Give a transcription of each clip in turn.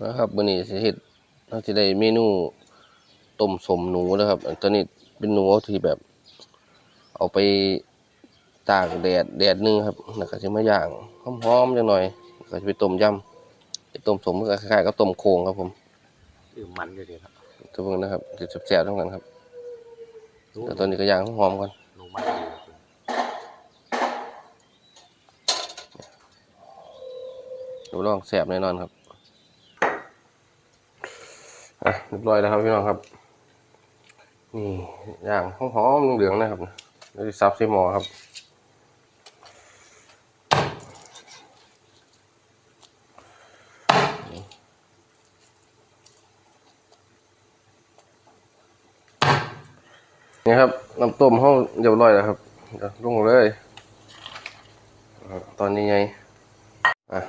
นะครับมื้อนี้สิเฮ็ดเราสิได้เมนูต้มสมหนูนะครับอันตัวนี้เป็นหนูที่แบบ เอาไปตากแดดแดดหนึงครับแล้วก็สิมาย่างหอมๆจังหน่อยแล้วก็สิไปต้มยำไปต้มสมก็คล้ายๆกับต้มโครงครับผมอือมันอยู่ดีครับทุกคนนะครับสิแซ่บๆทั้งกันครับแต่ตอนนี้ก็ย่างหอมๆก่อนหนูมันดีครับรับรองแซ่บแน่นอนครับอะ เรียบร้อยแล้วครับพี่น้องครับ นี่ย่างหอมๆเหลืองๆนะครับแล้วซับใส่หม้อครับนี่ครับน้ำต้มห้องเรียบร้อยแล้วครับเดี๋ยวลงเลย ตอนนี้ไงอะ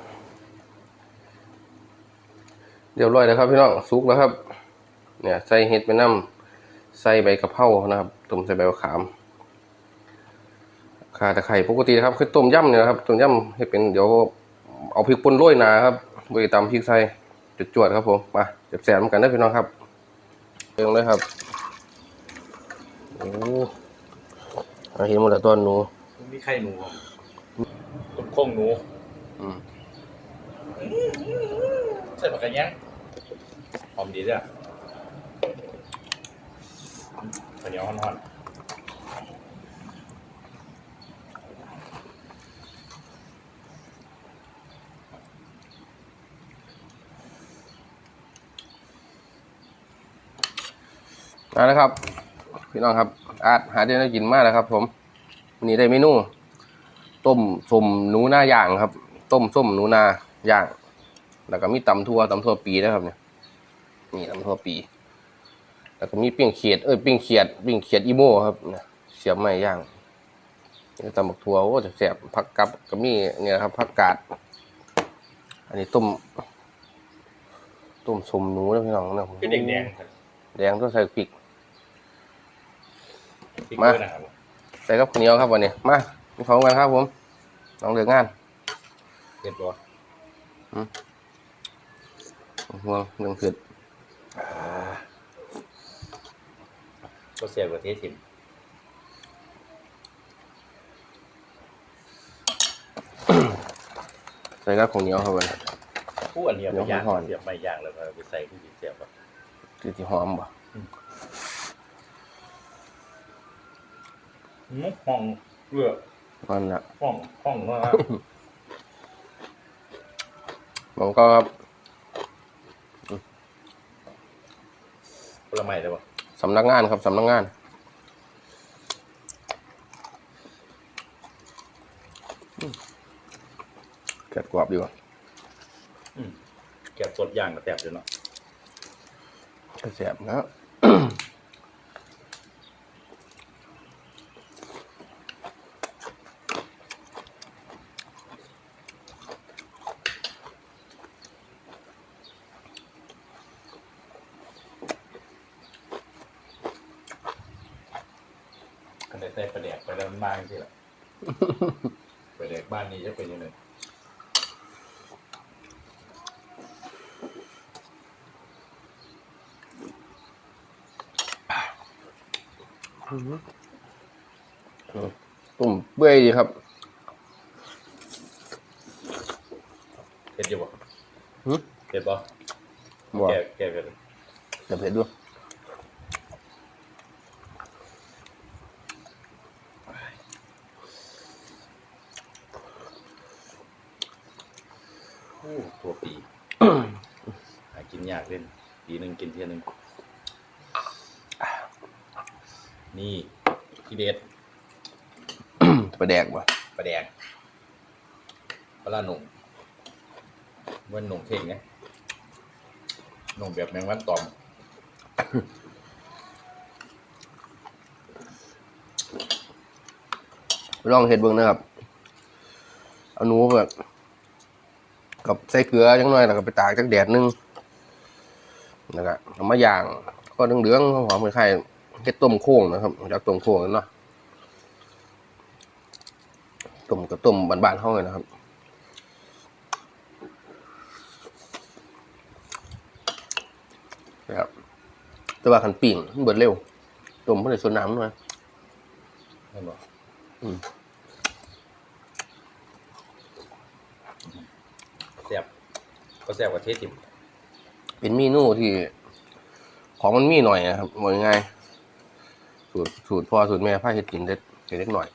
เรียบร้อยแล้วครับพี่น้องสุกแล้วครับ เนี่ยใส่เห็ดไปน้ำใส่ใบกะเพรานะครับต้มใส่ใบมะขามข่าตะไคร้ปกตินะครับคือต้มยำเนี่ยนะครับต้มยำให้เป็นเดี๋ยวเอาพริกป่นโรยหนาครับบริตำพริกใส่จุดจวดๆครับผมมาแสบๆเหมือนกันได้อพี่น้องครับเรื่องเลยครับโอ้เอาเห็นหมดแล้วตอนหนูมันมีไข่หนูครับต้มโค้งหนูอืมใส่ปากกระยังหอมดีด้วย ข้าวเหนียวห่อนๆมาแล้วครับ พี่น้องครับ อาจหาได้ได้กินมากแล้วครับ ผมวันนี้ได้เมนูต้มส้มหนูหน้าย่างครับ ต้มส้มหนูนาย่าง แล้วก็มีตำทั่วตำทั่วปีนะครับเนี่ยนี่ตำทั่วปี แล้วก็มีปิ้งเขียดเอ้ยปิ้งเขียดปิ้งเขียดอีโม่ครับเนี่ยเสียบไม้ย่างนี่ตำบักทั่วโอ้จะแสบผักกับก็มีเนี่ยครับผักกาด อันนี้ต้มต้มสมหนูนะพี่น้องนะคือแดงๆครับแดงต้องใส่พริกพริกมาด้วยนะครับใส่กับข้าวเหนียวครับวันนี้มามีของกันครับผมลองเลือกงานเรียบร้อยห่วงเรื่องขึ้นก็เสีย บกว่าเทสทิมใส่กับข้าวเหนียวครับวันนี้ผู้อันเนี้ยไปย่างเดี๋ยวห่อนเสียบไม่ย่างแล้วก็ไปใส่ผู้หญิงเสียบอะคือที่หอมบ่มุกห้องเลือกมันละห้องห้องว่าผมก็ครับผลไม้ได้ปะ สำนักงานครับสำนักงานอืมแกะกรอบดีกว่าแกะสดย่างกับแตบอยู่เนาะแสบนะ ใส่ปลาแดกไปแล้วมันบ้างสิล่ะปลาแดกบ้านนี้จะเป็นยังไงตุ่มเปื่อยดีครับเผ็ดอยู่ปะหึเผ็ดปะบ่แกะแกะกันจะเผ็ดด้วย โอ้ตัวปี หากิน ยากเล่นปีหนึ่งกินเที่ยหนึ่งนี่ที่เด็ดไปแดกบ่ปลาแดงปลาหนุ่มเว้นหนุ่มเข่งไงหนุ่มแบบแมงวันตอมลองเห็ดเบิ่งนะครับ เอาหนูแบบกับใส่เกลือจังหน่อยแล้วก็ไปตากจักแดดหนึง แล้วก็เอามาย่างก็เหลืองๆหอมๆคล้ายๆเห็ดต้มโค้งนะครับจากต้มโค้งนั่นเนาะต้มกับต้มบานๆเฮาเลยนะครับนะครับแต่ว่าขันปิ่งมันเบิดเร็วต้มเพื่อส่วนน้ำหน่อยเห็นบ่อืมแซ่บก็แซ่บกว่าเทสติม เป็นเมนูที่ ของมันมีหน่อยนะครับบอกง่ายๆสูตรสูตรพ่อสูตรแม่พ่าเฮ็ดกินเด็ดเล็กหน่อย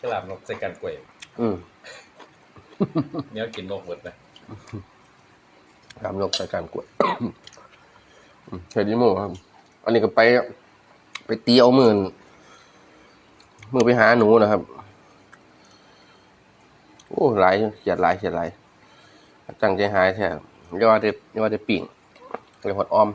กระลาบนกใส่กันกล้วยอืมเนี้ยกินนกหมดนะทำยกใส่การกวดอืมเฮดิโมครับ อันนี้ก็ไป ไปตีเอามือนมือไปหาหนูนะครับ โอ้หลายเขียดหลายเขียดหลาย จังใจหายแท้เรียกว่าจะเรียกว่าจะปิ่งเรียกว่าออม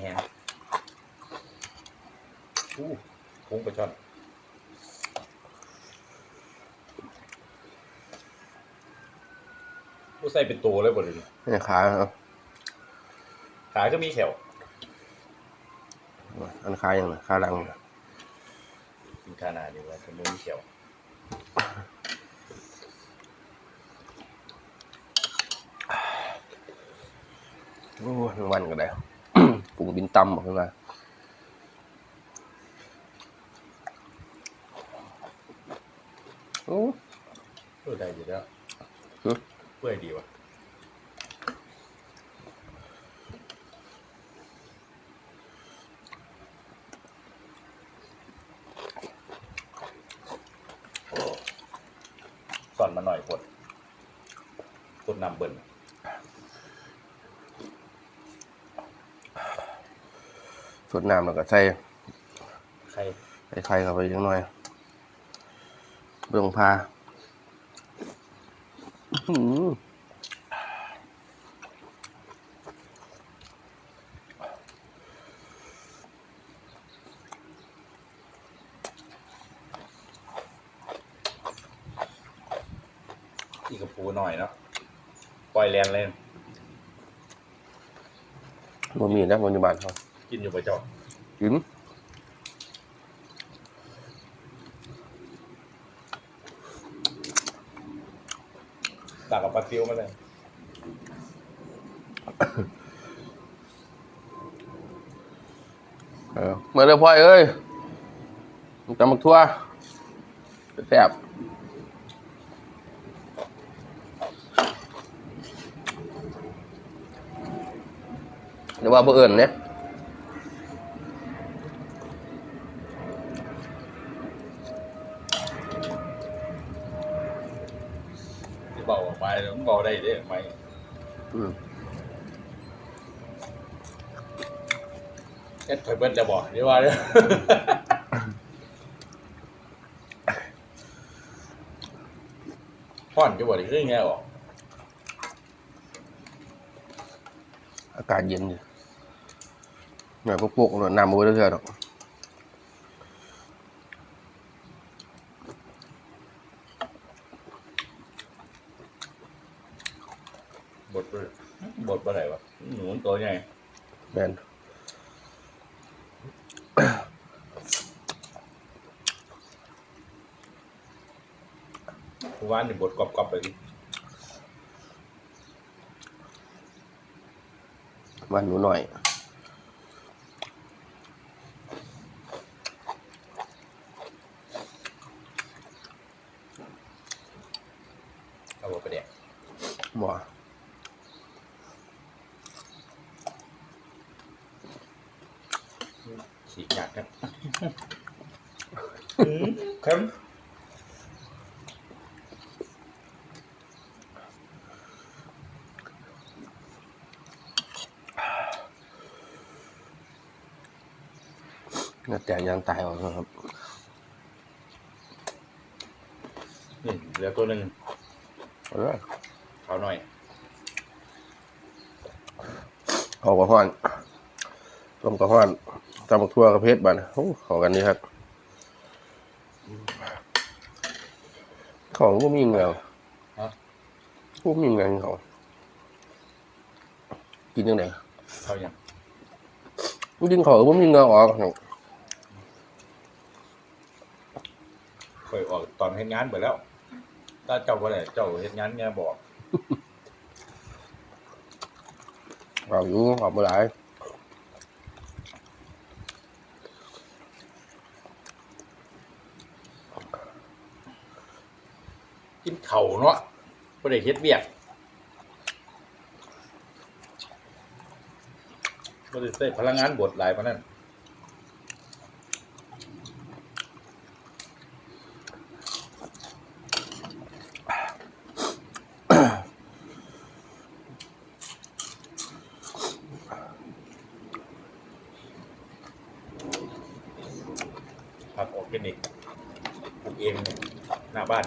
แห้งอู้ พุงปลาช่อนผู้ใส่เป็นตัวเลยบ่เลยนี่นี่ขาครับขาก็มีแขวอันขาอย่างไรขาหลังมีขาหนาดีกว่าแต่ไม่มีแขวโอ้ทั้งวันก็ได้ปรุงบินตำบอกขึ้นมา โอ้เออได้อยู่แล้วหึเปื่อยดีว่ะโอ้สอนมาหน่อยพดพดนำเบิ่นสดน้ำแล้วก็ใส่ใครใส่ไข่เข้าไปยังหน่อย เบื้องพาอื้อหืออีกกระปูหน่อยเนาะปล่อยแลนเลยบ่มีนะบนยุบานเขากินอยู่ประจอบกิน ตากกับปลาซิวมาเลยเออเมื่อเด้อพ่อยเอ้ยจำมักทั่วแซ่บเดี๋ยวว่าบ่เอิญเนี่ย ไปแล้วมันเบาได้เด้ไหมอืมเอ็ดถอยเบิ้ลจะบอกเดี๋ยวว่าเด้อพ่อนจะบอกอีกเรื่องไงออกอากาศเย็นอยู่หน่อยพวกพวกๆหน่อยน้ำมือเรื่อยๆดอก บทบ่บทอะไรวะ หนูมันตัวใหญ่แม่นผู้ว่านนี่บทกรอบๆไปดิว่าหนูหน่อย เอาบทไปเดี๋ยวบ่ ฉีกหยักครับอืมเค็มเนื้อแตกยางตายออกแล้วครับ นี่เหลือตัวหนึ่งเอาเลยเอาหน่อยเอากระห้อนต้มกระห้อน ตำบักทั่วกับเพชรบ้านโอ้เขอกันนี่ครับของพวกมีเงาฮะพวกมีเงาเขากินยังไงเขายังจริงๆเขาพวกมีเงาออกเคยออกตอนเฮ็ดงานไปแล้วถ้าเจ้าว่าอะไรเจ้าเฮ็ดงานเนี่ยบอกเอาอยู่ออกมาหลาย เขาเนาะบ่ได้เฮ็ดเวียกบ่ได้ใช้พลังงานบดหลายปานนั้นผักออร์แกนิกปลูกเองเนี่ยหน้าบ้าน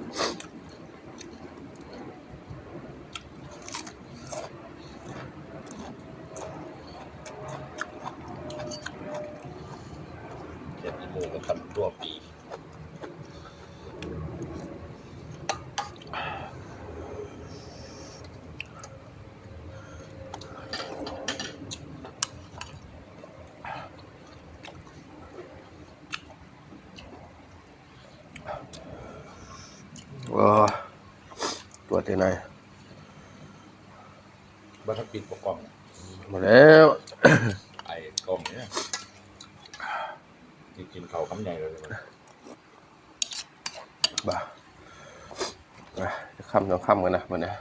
ตัวเท่ไหนบัตรปิดประกอบมาแล้ว ไอ้กล้องเนี่ยกินกินเขาวคำใหญ่เลยมันบ่าอะจะคำต้องคำกันนะมันนะ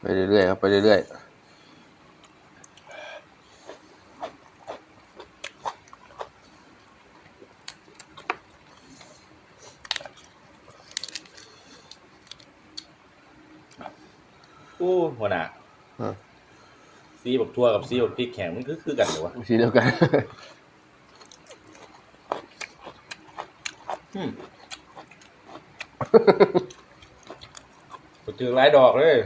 ไปเรื่อยๆครับไปเรื่อยโอ้หัวหน้า ซีบักทั่วกับซีบักพริกแข็งมันคือคือกันเหรอวะๆสีเดียวกัน อืมกูเจอหลายดอกเลย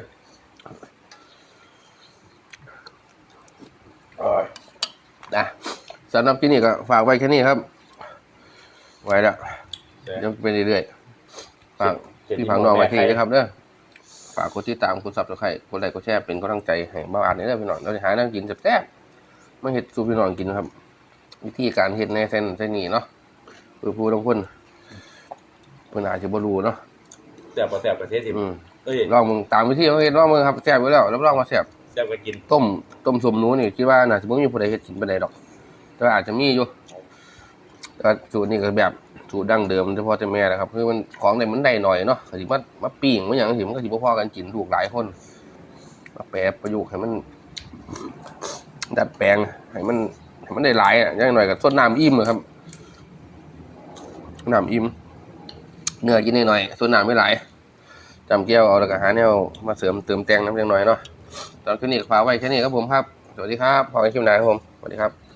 นะสำหรับที่นี่ก็ฝากไว้แค่นี้ครับ ไว้แล้วแต่เดี๋ยังไปเรื่อยๆฝากพี่พังน้องไว้ที่นะครับเด้อฝากกดติดตามกดซับสไครต์กดไลค์กดแชร์เป็นกำลังใจให้บ้าวอ่านในเด้อพี่น้องเราจะหาแน้ำกินแซ่บๆมาเห็ดสู่พี่น้องกินครับ วิธีการเห็ดในเส้นเส้นนี้เนาะเพื่อผู้ทุกคนเพื่อนอาจจะบ่รู้เนาะแซ่บกว่าแซ่บประเทศสิอืมเอ้ยลองมึงตามวิธีเขาเห็ดลองมึงครับแซ่บไว้แล้วรับรองว่าแซ่บแซ่บกว่ากินต้มต้มสมหนูนี่คิดว่าน่าจะไม่มีผู้ใดเฮ็ดกินปานใดดอก แต่ว่าอาจจะมีอยู่แต่ว่าสูตรนี้ก็แบบ สูตรดั้งเดิมเฉพาะแต่แม่นะครับคือมันของได้มันได้หน่อยเนาะก็สิมามาปิ้งมาหยังสิมันก็สิบ่พอกันกินลูกหลายคนมาแปรประยุกต์ให้มัน ดัดแปลงให้มันให้มันได้หลายอะอย่างหน่อยก็สดน้ำอิ่มอะครับน้ำอิ่มเนื้อกินหน่อยๆส่วนน้ำไม่หลายจำแก้วเอาแล้วก็หาแนวมาเสริมเติมแต่งน้ำจังหน่อยเนาะตอนคืนนี้ก็ฝาไว้แค่นี้ครับผมครับ สวัสดีครับพอกันคลิปหน้าครับผม สวัสดีครับ